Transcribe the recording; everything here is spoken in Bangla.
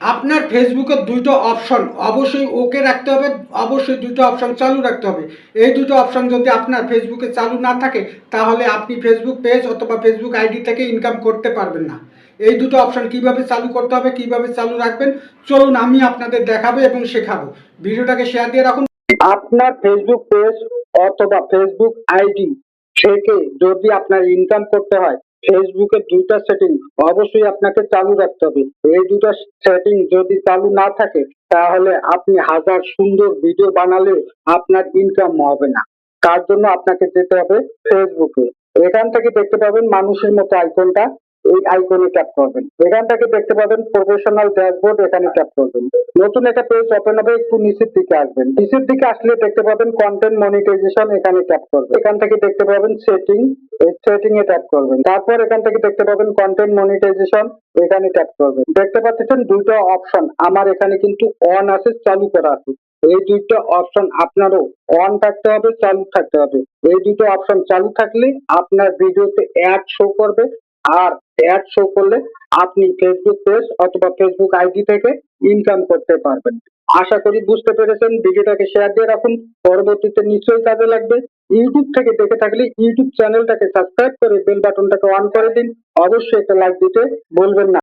আপনার ফেসবুকের দুটো অপশন অবশ্যই ওকে রাখতে হবে, অবশ্যই দুটো অপশন চালু রাখতে হবে। এই দুটো অপশন যদি আপনার ফেসবুকে চালু না থাকে, তাহলে আপনি ফেসবুক পেজ অথবা ফেসবুক আইডি থেকে ইনকাম করতে পারবেন না। এই দুটো অপশন কীভাবে চালু করতে হবে, কীভাবে চালু রাখবেন, চলুন আমি আপনাদের দেখাবো এবং শেখাবো। ভিডিওটাকে শেয়ার দিয়ে রাখুন। আপনার ফেসবুক পেজ অথবা ফেসবুক আইডি থেকে যদি আপনার ইনকাম করতে হয় ফেসবুকের দুইটা সেটিং অবশ্যই আপনাকে চালু রাখতে হবে। এই দুটা সেটিং যদি চালু না থাকে, তাহলে আপনি হাজার সুন্দর ভিডিও বানালে আপনার ইনকাম হবে না। তার জন্য আপনাকে যেতে হবে ফেসবুকে এখান থেকে দেখতে পাবেন মানুষের মতো আইকনটা এই আইকনে ট্যাপ করবেন। এখান থেকে দেখতে পাবেন প্রফেশনাল ড্যাশবোর্ড এখানে ট্যাপ করবেন। নতুন একটা পেজ ওপেন হবে, একটু নিচের দিকে আসবেন। নিচের দিকে আসলে দেখতে পাবেন কন্টেন্ট মনিটাইজেশন এখানে ট্যাপ করবেন। এখান থেকে দেখতে পাবেন সেটিং সেটিং এ ট্যাপ করবেন। তারপর এখান থেকে দেখতে পাবেন কন্টেন্ট মনিটাইজেশন এখানে ট্যাপ করবেন। দেখতে পাচ্ছেন দুটো অপশন আমার এখানে কিন্তু অন আছে, চালু করা আছে। এই দুটো অপশন আপনারও অন থাকতে হবে, চালু থাকতে হবে। এই দুটো অপশন চালু থাকলে আপনার ভিডিওতে অ্যাড শো করবে, আর অ্যাড শো করলে আপনি ফেসবুক পেজ অথবা ফেসবুক আইডি থেকে ইনকাম করতে পারবেন। আশা করি বুঝতে পেরেছেন, ভিডিওটাকে শেয়ার দিয়ে রাখুন। পরবর্তীতে নিশ্চয়ই কাজে লাগবে। ইউটিউব থেকে দেখে থাকলে ইউটিউব চ্যানেলটাকে সাবস্ক্রাইব করে বেল বাটনটাকে অন করে দিন। অবশ্যই একটা লাইক দিতে বলবেন না।